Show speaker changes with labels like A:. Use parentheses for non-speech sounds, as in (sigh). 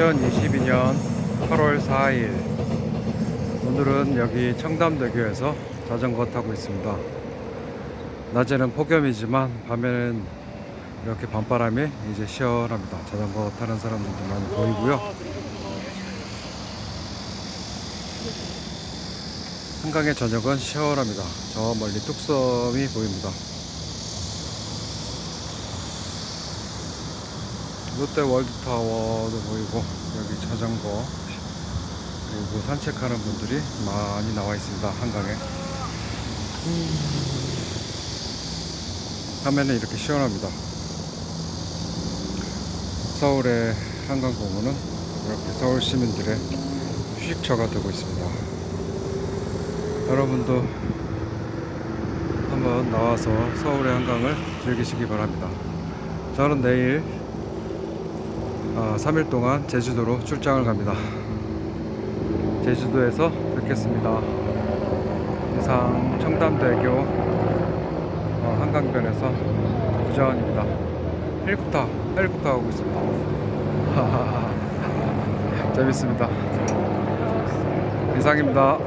A: 2022년 8월 4일 오늘은 여기 청담대교에서 자전거 타고 있습니다. 낮에는 폭염이지만 밤에는 이렇게 밤바람이 이제 시원합니다. 자전거 타는 사람들도 많이 보이고요. 한강의 저녁은 시원합니다. 저 멀리 뚝섬이 보입니다. 롯데 월드타워도 보이고 여기 자전거 그리고 산책하는 분들이 많이 나와 있습니다 한강에. 화면에 이렇게 시원합니다. 서울의 한강공원은 이렇게 서울 시민들의 휴식처가 되고 있습니다. 여러분도 한번 나와서 서울의 한강을 즐기시기 바랍니다. 저는 내일 아, 3일 동안 제주도로 출장을 갑니다. 제주도에서 뵙겠습니다. 이상 청담대교 어, 한강변에서 구자원입니다. 헬리콥터, 헬리콥터 가고 있습니다. (laughs) 재밌습니다. 이상입니다.